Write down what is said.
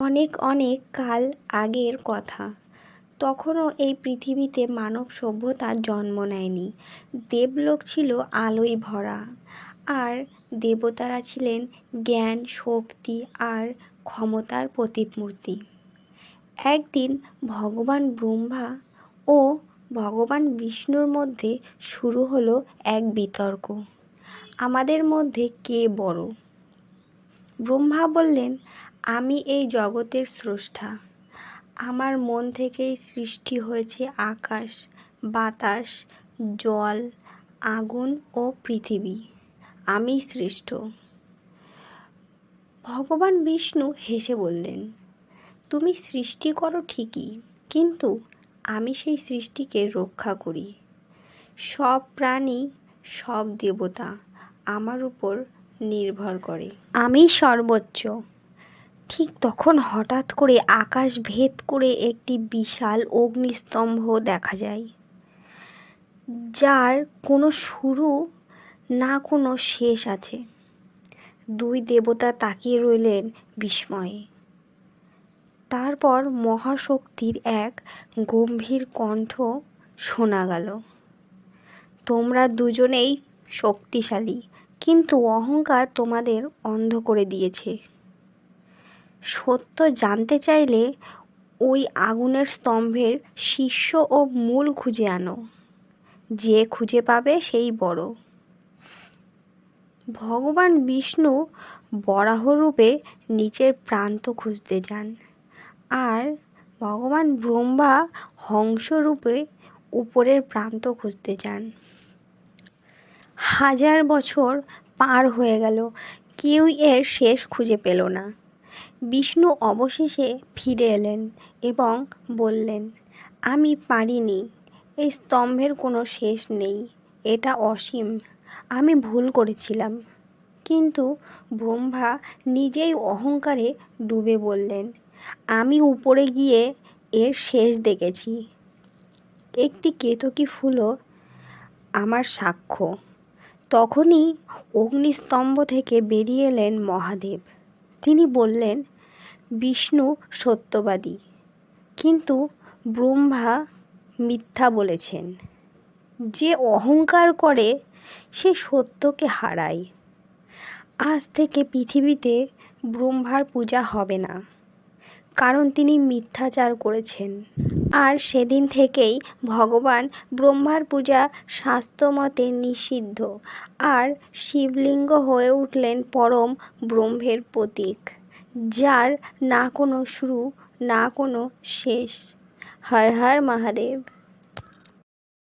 অনেক অনেক কাল আগের কথা। তখনও এই পৃথিবীতে মানব সভ্যতার জন্ম নেয়নি। দেবলোক ছিল আলোয় ভরা। আর দেবতারা ছিলেন জ্ঞান, শক্তি আর ক্ষমতার প্রতিমূর্তি। একদিন ভগবান ব্রহ্মা ও ভগবান বিষ্ণুর মধ্যে শুরু হলো এক বিতর্ক। আমাদের মধ্যে কে বড়? ব্রহ্মা বললেন আমি এই জগতের স্রষ্টা। আমার মন থেকেই সৃষ্টি হয়েছে আকাশ, বাতাস, জল, আগুন ও পৃথিবী। আমি শ্রেষ্ঠ ভগবান বিষ্ণু হেসে বললেন, তুমি সৃষ্টি করো ঠিকই, কিন্তু আমি সেই সৃষ্টিকে রক্ষা করি। সব প্রাণী, সব দেবতা আমার উপর নির্ভর করে। আমি সর্বোচ্চ। ঠিক তখন হঠাৎ করে আকাশ ভেদ করে একটি বিশাল অগ্নিস্তম্ভ দেখা যায়, যার কোনো শুরু না কোনো শেষ আছে। দুই দেবতা তাকিয়ে রইলেন বিস্ময়ে। তারপর মহাশক্তির এক গম্ভীর কণ্ঠ শোনা গেল, তোমরা দুজনেই শক্তিশালী, কিন্তু অহংকার তোমাদের অন্ধ করে দিয়েছে। সত্য জানতে চাইলে ওই আগুনের স্তম্ভের শীর্ষ ও মূল খুঁজে আনো। যে খুঁজে পাবে সেই বড়। ভগবান বিষ্ণু বরাহরূপে নিচের প্রান্ত খুঁজতে যান আর ভগবান ব্রহ্মা হংসরূপে উপরের প্রান্ত খুঁজতে যান। হাজার বছর পার হয়ে গেল, কেউ এর শেষ খুঁজে পেল না। বিষ্ণু অবশেষে ফিরে এলেন এবং বললেন, আমি পারিনি, এই স্তম্ভের কোনো শেষ নেই, এটা অসীম, আমি ভুল করেছিলাম। কিন্তু ব্রহ্মা নিজেই অহংকারে ডুবে বললেন, আমি উপরে গিয়ে এর শেষ দেখেছি। একটি কেতকী ফুলও আমার সাক্ষ্য। তখনই অগ্নিস্তম্ভ থেকে বেরিয়ে এলেন মহাদেব। তিনি বললেন, বিষ্ণু সত্যবাদী। কিন্তু ব্রহ্মা মিথ্যা বলেছেন। যে অহংকার করে, সে সত্যকে হারায়। আজ থেকে পৃথিবীতে ব্রহ্মার পূজা হবে না। কারণ তিনি মিথ্যাচার করেছেন। আর সেদিন থেকেই ভগবান ব্রহ্মার পূজা শাস্ত্রমতে নিষিদ্ধ। আর শিবলিঙ্গ হয়ে উঠলেন পরম ব্রহ্মের প্রতীক, যার না কোনো শুরু, না কোনো শেষ। হর হর মহাদেব।